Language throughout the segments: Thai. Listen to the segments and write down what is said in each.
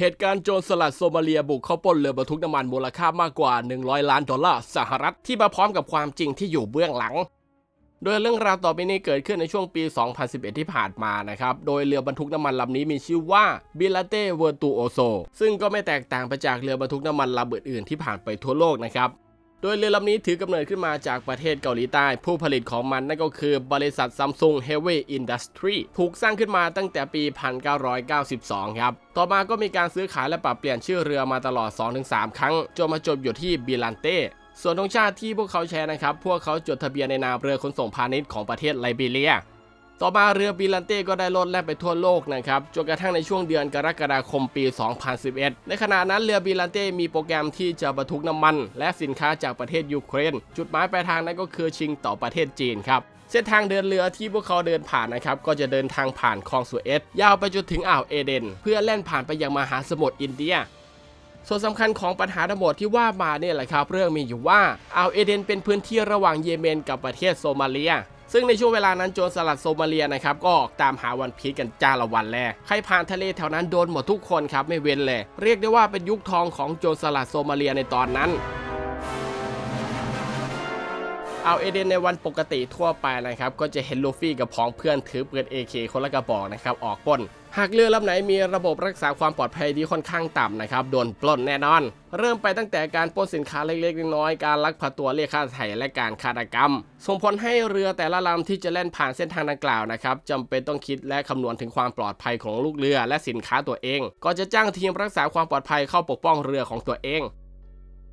เหตุการณ์โจรสลัดโซมาเลียบุกเข้าปล้นเรือบรรทุกน้ำมันมูลค่ามากกว่า 100 ล้านดอลลาร์สหรัฐที่มาพร้อมกับความจริงที่อยู่เบื้องหลัง โดยเรื่องราวต่อไปนี้เกิดขึ้นในช่วงปี 2011 ที่ผ่านมานะครับ โดยเรือบรรทุกน้ำมันลำนี้มีชื่อว่าบิลาเต้เวอร์ตูโอโซซึ่งก็ไม่แตกต่างไปจากเรือบรรทุกน้ำมันลำอื่นๆที่ผ่านไปทั่วโลกนะครับ โดยเรือลำนี้ถือกำเนิดขึ้นมาจากประเทศเกาหลีใต้ ผู้ผลิตของมันนั่นก็คือบริษัทซัมซุงเฮเว y อินดัสทรีถูกสร้างขึ้นมาตั้งแต่ปี 1992 ครับ ต่อมาก็มีการซื้อขายและปรับเปลี่ยนชื่อเรือมาตลอด 2-3 ครั้ง จนมาจบอยู่ที่บิลันเต้ส่วนธงชาติที่พวกเขาแชร์นะครับ พวกเขาจดทะเบียนในนามเรือขนส่งพาณิชย์ของประเทศไลบีเรีย ต่อมาเรือบิลันเต้ก็ได้ลดแล่นไปทั่วโลกนะครับจนกระทั่งในช่วงเดือนกรกฎาคมปี 2011 ในขณะนั้นเรือบิลันเต้มีโปรแกรมที่จะบรรทุกน้ำมัน และสินค้าจากประเทศยูเครน จุดหมายปลายทางนั้นก็คือชิงต่อประเทศจีนครับเส้นทางเดินเรือที่พวกเขาเดินผ่านนะครับก็จะเดินทางผ่านคลองสุเอตยาวไปจนถึงอ่าวเอเดน เพื่อแล่นผ่านไปยังมหาสมุทรอินเดียส่วนสำคัญของปัญหาทั้งหมดที่ว่ามาเนี่ยแหละครับเรื่องมีอยู่ว่าอ่าวเอเดนเป็นพื้นที่ระหว่างเยเมนกับประเทศโซมาเลีย ซึ่งในช่วงเวลานั้นโจรสลัดโซมาเลียนะครับก็ออกตามหาวันพีชกันจ้าละวันแลใครผ่านทะเลแถวนั้นโดนหมดทุกคนครับไม่เว้นเลย เรียกได้ว่าเป็นยุคทองของโจรสลัดโซมาเลียในตอนนั้น เอาเอเดนในวันปกติทั่วไปนะครับก็จะเห็นลูฟี่กับพ้องเพื่อนถือปืน AK คนละกระบอกนะครับออกปล้นหากเรือลำไหนมีระบบรักษาความปลอดภัยที่ค่อนข้างต่ำนะครับโดนปล้นแน่นอน เริ่มไปตั้งแต่การปล้นสินค้าเล็กๆน้อยๆการลักพาตัวเรียกค่าไถ่และการฆาตกรรม ส่งผลให้เรือแต่ละลำที่จะเล่นผ่านเส้นทางดังกล่าวนะครับจำเป็นต้องคิดและคำนวณถึงความปลอดภัยของลูกเรือและสินค้าตัวเอง ก็จะจ้างทีมรักษาความปลอดภัยเข้าปกป้องเรือของตัวเอง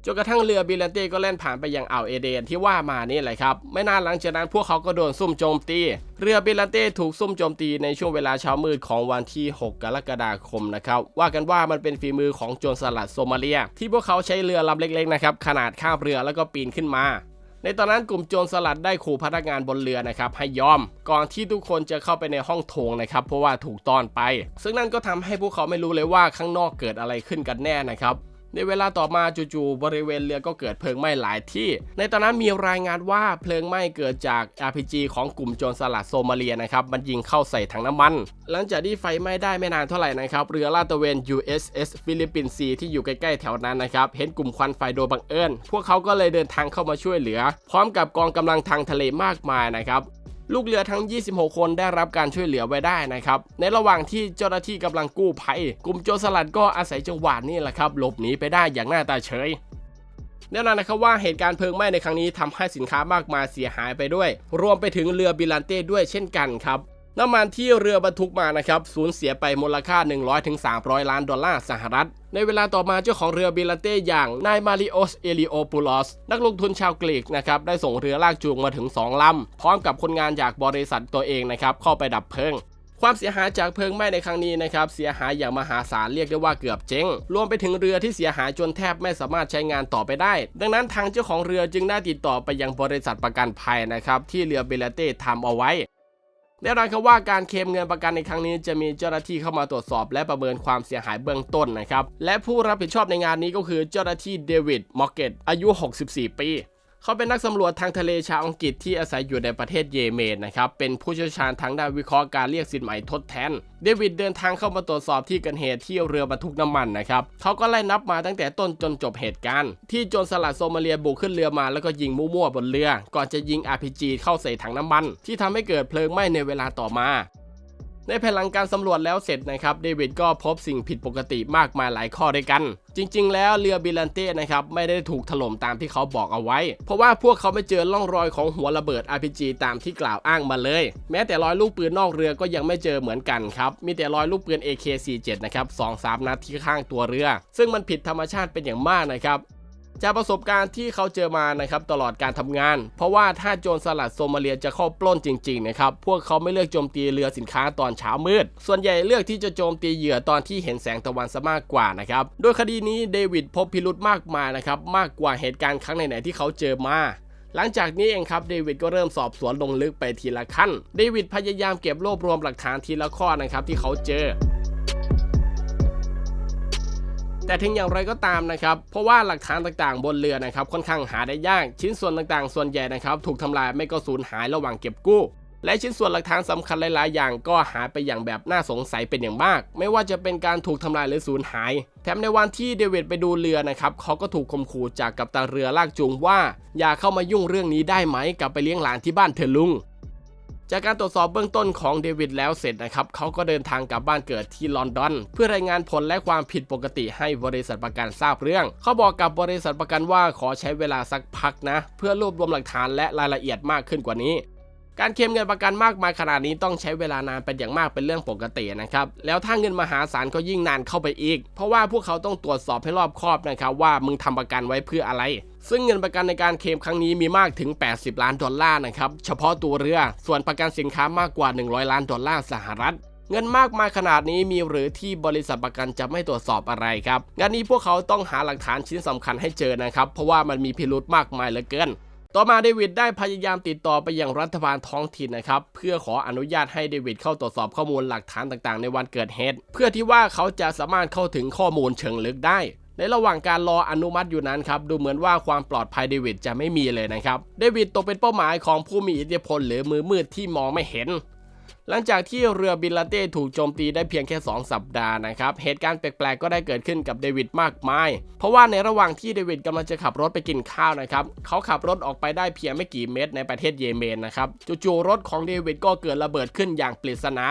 จนกระทั่งเรือบิลเลนเต้ก็เล่นผ่านไปยังอ่าวเอเดนที่ว่ามานี่แหละครับ ไม่นานหลังจากนั้นพวกเขาก็โดนซุ่มโจมตี เรือบิลเลนเต้ถูกซุ่มโจมตีในช่วงเวลาเช้ามืดของวันที่ 6 กรกฎาคมนะครับ ว่ากันว่ามันเป็นฝีมือของโจรสลัดโซมาเลีย ที่พวกเขาใช้เรือลำเล็กๆนะครับขนาดข้ามเรือแล้วก็ปีนขึ้นมาในตอนนั้นกลุ่มโจรสลัดได้ขู่พนักงานบนเรือนะครับให้ยอม ก่อนที่ทุกคนจะเข้าไปในห้องโถงนะครับ เพราะว่าถูกต้อนไป ซึ่งนั่นก็ทำให้พวกเขาไม่รู้เลยว่าข้างนอกเกิดอะไรขึ้นกันแน่นะครับ ในเวลาต่อมาจู่ๆบริเวณเรือก็เกิดเพลิงไหม้หลายที่ ในตอนนั้นมีรายงานว่าเพลิงไหม้เกิดจาก RPG ของกลุ่มโจรสลัดโซมาเลียนะครับมันยิงเข้าใส่ถังน้ำมัน หลังจากที่ไฟไหม้ได้ไม่นานเท่าไหร่นะครับเรือลาดตระเวน USS ฟิลิปปินซีที่อยู่ใกล้ๆแถวนั้นนะครับเห็นกลุ่มควันไฟโดยบังเอิญพวกเขาก็เลยเดินทางเข้ามาช่วยเหลือ พร้อมกับกองกำลังทางทะเลมากมายนะครับ ลูกเรือทั้ง 26 คนได้รับการช่วยเหลือไว้ได้นะครับ ในระหว่างที่เจ้าหน้าที่กำลังกู้ภัย กลุ่มโจรสลัดก็อาศัยจังหวะนี้แหละครับหลบหนีไปได้อย่างหน้าตาเฉยแน่นอนนะครับว่าเหตุการณ์เพลิงไหม้ในครั้งนี้ทำให้สินค้ามากมายเสียหายไปด้วย รวมไปถึงเรือบิลันเต้ด้วยเช่นกันครับ น้ำมันที่เรือบรรทุกมานะครับสูญเสียไปมูลค่า 100-300 ล้านดอลลาร์สหรัฐ ในเวลาต่อมาเจ้าของเรือบิลันเต้อย่างนายมาริโอสเอลิโอปูลอสนักลงทุนชาวกรีกนะครับได้ส่งเรือลากจูงมาถึง 2 ลำ พร้อมกับคนงานจากบริษัทตัวเองนะครับเข้าไปดับเพลิงความเสียหายจากเพลิงไหม้ในครั้งนี้นะครับเสียหายอย่างมหาศาลเรียกได้ว่าเกือบเจ๊งรวมไปถึงเรือที่เสียหายจนแทบไม่สามารถใช้งานต่อไปได้ ดังนั้นทางเจ้าของเรือจึงได้ติดต่อไปยังบริษัทประกันภัยนะครับที่เรือเบลเต้ทำเอาไว้ แน่นอนครับว่าการเคลมเงินประกันในครั้งนี้จะมีเจ้าหน้าที่เข้ามาตรวจสอบ และประเมินความเสียหายเบื้องต้นนะครับและผู้รับผิดชอบในงานนี้ก็คือเจ้าหน้าที่เดวิดมอร์เกตอายุ 64 ปี เขาเป็นนักสำรวจทางทะเลชาวอังกฤษที่อาศัยอยู่ในประเทศเยเมนนะครับ เป็นผู้เชี่ยวชาญทางด้านวิเคราะห์การเรียกสินใหม่ทดแทน เดวิดเดินทางเข้ามาตรวจสอบที่เกิดเหตุที่เรือบรรทุกน้ำมันนะครับ เขาก็ไล่นับมาตั้งแต่ต้นจนจบเหตุการณ์ ที่โจรสลัดโซมาเลียบุกขึ้นเรือมาแล้วก็ยิงมั่วๆบนเรือ ก่อนจะยิง RPG เข้าใส่ถังน้ำมัน ที่ทำให้เกิดเพลิงไหม้ในเวลาต่อมา ในภายหลังการสำรวจแล้วเสร็จนะครับเดวิดก็พบสิ่งผิดปกติมากมายหลายข้อด้วยกัน จริง ๆ แล้วเรือบิลันเต้นะครับไม่ได้ถูกถล่มตามที่เขาบอกเอาไว้ เพราะว่าพวกเขาไม่เจอร่องรอยของหัวระเบิด RPG ตามที่กล่าวอ้างมาเลย แม้แต่รอยลูกปืนนอกเรือก็ยังไม่เจอเหมือนกันครับมีแต่รอยลูกปืน AK47 นะครับสองสามนัดที่ข้างตัวเรือ ซึ่งมันผิดธรรมชาติเป็นอย่างมากนะครับ จากประสบการณ์ที่เขาเจอมานะครับตลอดการทำงาน เพราะว่าถ้าโจรสลัดโซมาเลียจะเข้าปล้นจริงๆนะครับพวกเขาไม่เลือกโจมตีเรือสินค้าตอนเช้ามืด ส่วนใหญ่เลือกที่จะโจมตีเหยื่อตอนที่เห็นแสงตะวันซะมากกว่านะครับโดยคดีนี้เดวิดพบพิรุธมากมายนะครับมากกว่าเหตุการณ์ครั้งไหนๆที่เขาเจอมาหลังจากนี้เองครับเดวิดก็เริ่มสอบสวนลงลึกไปทีละขั้นเดวิดพยายามเก็บรวบรวมหลักฐานทีละข้อนะครับที่เขาเจอ แต่ถึงอย่างไรก็ตามนะครับ เพราะว่าหลักฐานต่างๆ บนเรือนะครับค่อนข้างหาได้ยาก ชิ้นส่วนต่างๆ ส่วนใหญ่นะครับถูกทำลายไม่ก็สูญหายระหว่างเก็บกู้ และชิ้นส่วนหลักฐานสำคัญหลายๆ อย่างก็หายไปอย่างแบบน่าสงสัยเป็นอย่างมาก ไม่ว่าจะเป็นการถูกทำลายหรือสูญหาย แถมในวันที่เดวิดไปดูเรือนะครับเขาก็ถูกข่มขู่จากกัปตันเรือลากจูงว่า อย่าเข้ามายุ่งเรื่องนี้ได้ไหมกลับไปเลี้ยงหลานที่บ้านเถอลุง จากการตรวจสอบเบื้องต้นของเดวิดแล้วเสร็จนะครับเขาก็เดินทางกลับบ้านเกิดที่ลอนดอน เพื่อรายงานผลและความผิดปกติให้บริษัทประกันทราบเรื่อง เขาบอกกับบริษัทประกันว่าขอใช้เวลาสักพักนะ เพื่อรวบรวมหลักฐานและรายละเอียดมากขึ้นกว่านี้ การเคลมเงินประกันมากมายขนาดนี้ต้องใช้เวลานานเป็นอย่างมากเป็นเรื่องปกตินะครับ แล้วถ้าเงินมหาศาลก็ยิ่งนานเข้าไปอีก เพราะว่าพวกเขาต้องตรวจสอบให้รอบคอบนะครับว่ามึงทำประกันไว้เพื่ออะไร ซึ่งเงินประกันในการเคลมครั้งนี้มีมากถึง 80 ล้านดอลลาร์นะครับ เฉพาะตัวเรือ ส่วนประกันสินค้ามากกว่า 100 ล้านดอลลาร์สหรัฐเงินมากมายขนาดนี้มีหรือที่บริษัทประกันจะไม่ตรวจสอบอะไรครับ งานนี้พวกเขาต้องหาหลักฐานชิ้นสำคัญให้เจอนะครับ เพราะว่ามันมีพิรุธมากมายเหลือเกิน ต่อมาเดวิดได้พยายามติดต่อไปยังรัฐบาลท้องถิ่นนะครับ เพื่อขออนุญาตให้เดวิดเข้าตรวจสอบข้อมูลหลักฐานต่างๆ ในวันเกิดเหตุเพื่อที่ว่าเขาจะสามารถเข้าถึงข้อมูลเชิงลึกได้ ในระหว่างการรออนุมัติอยู่นั้นครับ ดูเหมือนว่าความปลอดภัยเดวิดจะไม่มีเลยนะครับ เดวิดตกเป็นเป้าหมายของผู้มีอิทธิพลหรือมือมืดที่มองไม่เห็น หลังจากที่เรือบิลลาเต้ถูกโจมตีได้เพียงแค่ 2 สัปดาห์นะครับ เหตุการณ์แปลกๆก็ได้เกิดขึ้นกับเดวิดมากมาย เพราะว่าในระหว่างที่เดวิดกำลังจะขับรถไปกินข้าวนะครับ เขาขับรถออกไปได้เพียงไม่กี่เมตรในประเทศเยเมนนะครับ จู่ๆรถของเดวิดก็เกิดระเบิดขึ้นอย่างปริศนา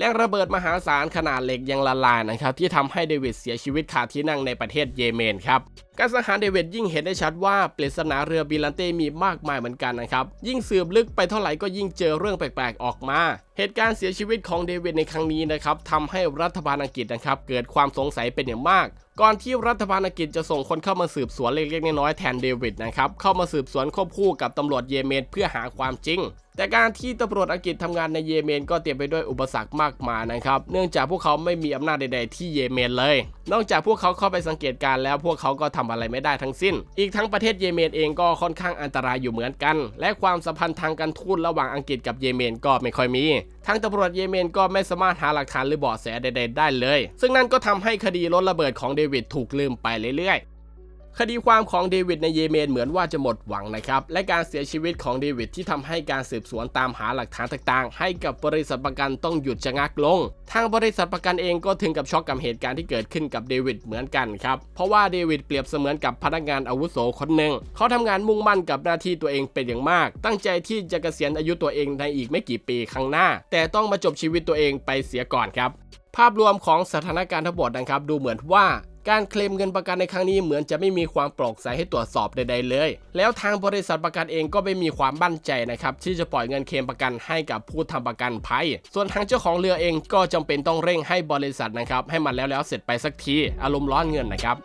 แรงระเบิดมหาศาลขนาดเหล็กยังละลายนะครับที่ทำให้เดวิดเสียชีวิตคาที่นั่งในประเทศเยเมนครับการสังหารเดวิดยิ่งเห็นได้ชัดว่าปริศนาเรือบิลันเต้มีมากมายเหมือนกันนะครับยิ่งสืบลึกไปเท่าไหร่ก็ยิ่งเจอเรื่องแปลกๆออกมา เหตุการณ์เสียชีวิตของเดวิดในครั้งนี้นะครับทำให้รัฐบาลอังกฤษนะครับเกิดความสงสัยเป็นอย่างมาก ก่อนที่รัฐบาลอังกฤษจะส่งคนเข้ามาสืบสวนเล็กๆน้อยๆแทนเดวิดนะครับเข้ามาสืบสวนควบคู่กับตำรวจเยเมนเพื่อหาความจริง แต่การที่ตำรวจอังกฤษทำงานในเยเมนก็เต็มไปด้วยอุปสรรคมากมายนะครับเนื่องจากพวกเขาไม่มีอำนาจใด ๆ ที่เยเมนเลย นอกจากพวกเขาเข้าไปสังเกตการ์แล้วพวกเขาก็ทำอะไรไม่ได้ทั้งสิ้น อีกทั้งประเทศเยเมนเองก็ค่อนข้างอันตรายอยู่เหมือนกัน และความสัมพันธ์ทางการทูตระหว่างอังกฤษกับเยเมนก็ไม่ค่อยมี ทั้งตำรวจเยเมนก็ไม่สามารถหาหลักฐานหรือเบาะแสใดๆได้เลย ซึ่งนั่นก็ทำให้คดีรถระเบิดของเดวิดถูกลืมไปเรื่อยๆ คดีความของเดวิดในเยเมนเหมือนว่าจะหมดหวังนะครับ และการเสียชีวิตของเดวิดที่ทำให้การสืบสวนตามหาหลักฐานต่างๆ ให้กับบริษัทประกันต้องหยุดชะงักลง ทางบริษัทประกันเองก็ถึงกับช็อกกับเหตุการณ์ที่เกิดขึ้นกับเดวิดเหมือนกันครับ เพราะว่าเดวิดเปรียบเสมือนกับพนักงานอาวุโสคนหนึ่ง เขาทำงานมุ่งมั่นกับหน้าที่ตัวเองเป็นอย่างมาก ตั้งใจที่จะเกษียณอายุตัวเองในอีกไม่กี่ปีข้างหน้า แต่ต้องมาจบชีวิตตัวเองไปเสียก่อนครับภาพรวมของสถานการณ์ทั้งหมดนะครับ ดูเหมือนว่า การเคลมเงินประกันในครั้งนี้เหมือนจะไม่มีความโปร่งใสให้ตรวจสอบใดๆเลย แล้วทางบริษัทประกันเองก็ไม่มีความมั่นใจนะครับที่จะปล่อยเงินเคลมประกันให้กับผู้ทำประกันภัย ส่วนทางเจ้าของเรือเองก็จำเป็นต้องเร่งให้บริษัทนะครับให้มันแล้วแล้วเสร็จไปสักทีอารมณ์ร้อนเงินนะครับ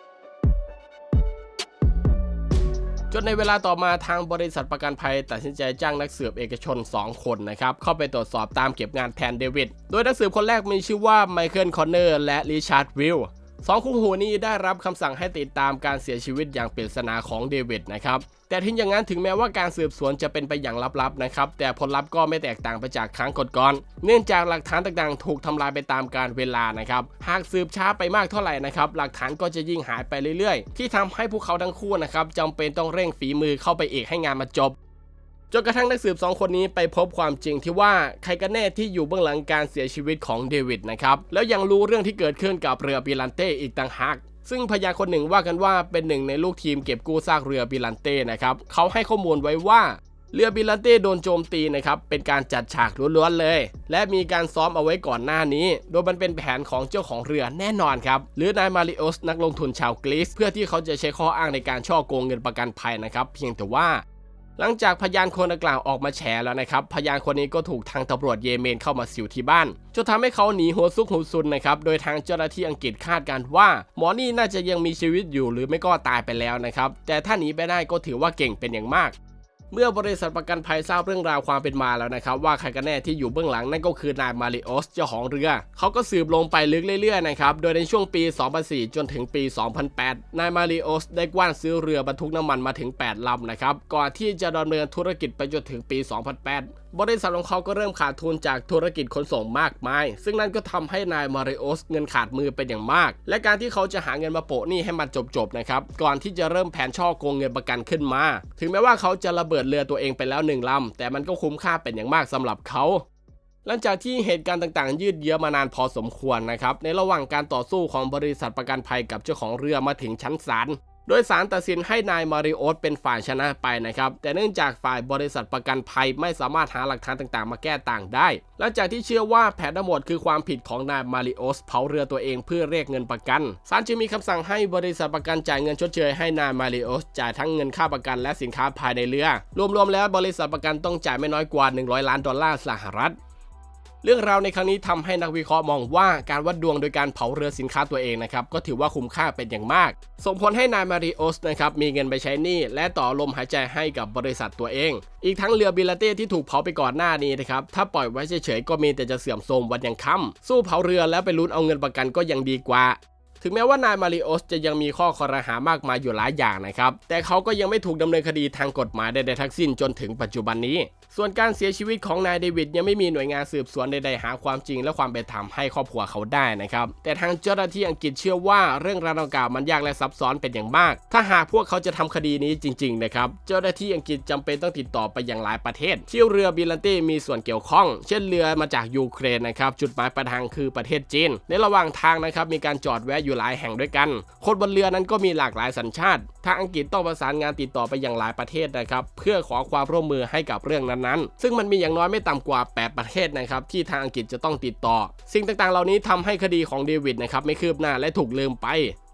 จนในเวลาต่อมาทางบริษัทประกันภัยตัดสินใจจ้างนักสืบเอกชน 2 คนนะครับเข้าไปตรวจสอบตามเก็บงานแทนเดวิด โดยนักสืบคนแรกมีชื่อว่าไมเคิลคอนเนอร์และริชาร์ดวิล สองคู่หูนี้ได้รับคำสั่งให้ติดตามการเสียชีวิตอย่างปริศนาของเดวิดนะครับแต่ถึงอย่างนั้นถึงแม้ว่าการสืบสวนจะเป็นไปอย่างลับๆนะครับแต่ผลลัพธ์ก็ไม่แตกต่างไปจากครั้งก่อนๆเนื่องจากหลักฐานต่างๆ ถูกทำลายไปตามการเวลานะครับหากสืบช้าไปมากเท่าไหร่นะครับหลักฐานก็จะยิ่งหายไปเรื่อยๆ ที่ทำให้พวกเขาทั้งคู่นะครับจำเป็นต้องเร่งฝีมือเข้าไปเอกให้งานมาจบ จนกระทั่งนักสืบสองคนนี้ไปพบความจริงที่ว่าใครกันแน่ที่อยู่เบื้องหลังการเสียชีวิตของเดวิดนะครับแล้วยังรู้เรื่องที่เกิดขึ้นกับเรือบิลันเต้อีกต่างหากซึ่งพยานคนหนึ่งว่ากันว่าเป็นหนึ่งในลูกทีมเก็บกู้ซากเรือบิลันเต้นะครับเขาให้ข้อมูลไว้ว่าเรือบิลันเต้โดนโจมตีนะครับ เป็นการจัดฉากล้วนๆเลย และมีการซ้อมเอาไว้ก่อนหน้านี้ โดยมันเป็นแผนของเจ้าของเรือแน่นอนครับ หรือนายมาริโอสนักลงทุนชาวกรีซเพื่อที่เขาจะใช้ข้ออ้างในการช่อโกงเงินประกันภัยนะครับ เพียงแต่ว่า หลังจากพยานคนดังกล่าวออกมาแฉแล้วนะครับ พยานคนนี้ก็ถูกทางตำรวจเยเมนเข้ามาสิวที่บ้านจนทำให้เขาหนีหัวซุกหัวซุนนะครับ โดยทางเจ้าหน้าที่อังกฤษคาดการณ์ว่า หมอนี่น่าจะยังมีชีวิตอยู่หรือไม่ก็ตายไปแล้วนะครับ แต่ถ้าหนีไปได้ก็ถือว่าเก่งเป็นอย่างมาก เมื่อบริษัทประกันภัยทราบเรื่องราวความเป็นมาแล้วนะครับ ว่าใครกันแน่ที่อยู่เบื้องหลังนั่นก็คือนายมาริโอสเจ้าของเรือเขาก็สืบลงไปลึกเรื่อยๆนะครับโดยในช่วงปี 2004 จนถึงปี 2008 นายมาริโอสได้กว้านซื้อเรือบรรทุกน้ำมันมาถึง 8ลำนะครับก่อนที่จะดำเนินธุรกิจไปจนถึงปี 2008 บริษัทของเขาก็เริ่มขาดทุนจากธุรกิจขนส่งมากมาย ซึ่งนั่นก็ทำให้นายมาริโอสเงินขาดมือเป็นอย่างมาก และการที่เขาจะหาเงินมาโปะหนี้ให้มันจบๆนะครับ ก่อนที่จะเริ่มแผนช่อโกงเงินประกันขึ้นมา ถึงแม้ว่าเขาจะระเบิดเรือตัวเองไปแล้วหนึ่งลำ แต่มันก็คุ้มค่าเป็นอย่างมากสำหรับเขาหลังจากที่เหตุการณ์ต่างๆ ยืดเยื้อมานานพอสมควรนะครับ ในระหว่างการต่อสู้ของบริษัทประกันภัยกับเจ้าของเรือมาถึงชั้นศาล โดยสารตัดสินให้นายมาริโอสเป็นฝ่ายชนะไปนะครับ แต่เนื่องจากฝ่ายบริษัทประกันภัยไม่สามารถหาหลักฐานต่างๆ มาแก้ต่างได้ หลังจากที่เชื่อว่าแผนทั้งหมดคือความผิดของนายมาริโอสเผาเรือตัวเองเพื่อเรียกเงินประกัน ศาลจึงมีคำสั่งให้บริษัทประกันจ่ายเงินชดเชยให้นายมาริโอสจ่ายทั้งเงินค่าประกันและสินค้าภายในเรือ รวมๆแล้วบริษัทประกันต้องจ่ายไม่น้อยกว่า 100 ล้านดอลลาร์สหรัฐ เรื่องราวในครั้งนี้ทำให้นักวิเคราะห์มองว่าการวัดดวงโดยการเผาเรือสินค้าตัวเองนะครับก็ถือว่าคุ้มค่าเป็นอย่างมาก ส่งผลให้นายมาริโอสนะครับมีเงินไปใช้หนี้และต่อลมหายใจให้กับบริษัทตัวเอง อีกทั้งเรือบิลาเต้ที่ถูกเผาไปก่อนหน้านี้นะครับถ้าปล่อยไว้เฉยๆก็มีแต่จะเสื่อมโทรมวันยังค่ำสู้เผาเรือแล้วไปลุ้นเอาเงินประกันก็ยังดีกว่าถึงแม้ว่านายมาริโอสจะยังมีข้อคอรหามากมายอยู่หลายอย่างนะครับ แต่เขาก็ยังไม่ถูกดำเนินคดีทางกฎหมายใดๆทั้งสิ้นจนถึงปัจจุบันนี้ ส่วนการเสียชีวิตของนายเดวิดยังไม่มีหน่วยงานสืบสวนใดๆหาความจริงและความเป็นธรรมให้ครอบครัวเขาได้นะครับ แต่ทางเจ้าหน้าที่อังกฤษเชื่อว่าเรื่องราวดังกล่าวมันยากและซับซ้อนเป็นอย่างมาก ถ้าหากพวกเขาจะทำคดีนี้จริงๆนะครับ เจ้าหน้าที่อังกฤษจำเป็นต้องติดต่อไปยังหลายประเทศ ที่เรือบิลันเต้มีส่วนเกี่ยวข้อง เช่นเรือมาจากยูเครนนะครับ จุดหมายปลายทางคือประเทศจีน ในระหว่างทางนะครับมีการจอดแวะอยู่หลายแห่งด้วยกัน คนบนเรือนั้นก็มีหลากหลายสัญชาติ ทางอังกฤษต้องประสานงานติดต่อไปยังหลายประเทศนะครับ เพื่อขอความร่วมมือให้กับเรื่องนั้นๆซึ่งมันมีอย่างน้อยไม่ต่ำกว่า 8 ประเทศนะครับที่ทางอังกฤษจะต้องติดต่อ สิ่งต่างๆ เหล่านี้ทำให้คดีของเดวิดนะครับไม่คืบหน้าและถูกลืมไป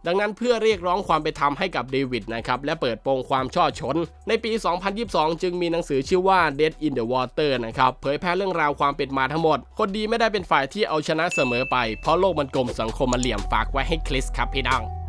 ดังนั้นเพื่อเรียกร้องความเป็นธรรมให้กับเดวิดนะครับและเปิดโปงความช่อชน ในปี 2022 จึงมีหนังสือชื่อว่า Dead in the Water นะครับเผยแพร่เรื่องราวความเป็นมาทั้งหมด คนดีไม่ได้เป็นฝ่ายที่เอาชนะเสมอไป เพราะโลกมันกลมสังคมมันเหลี่ยมฝากไว้ให้คริสครับพี่น้อง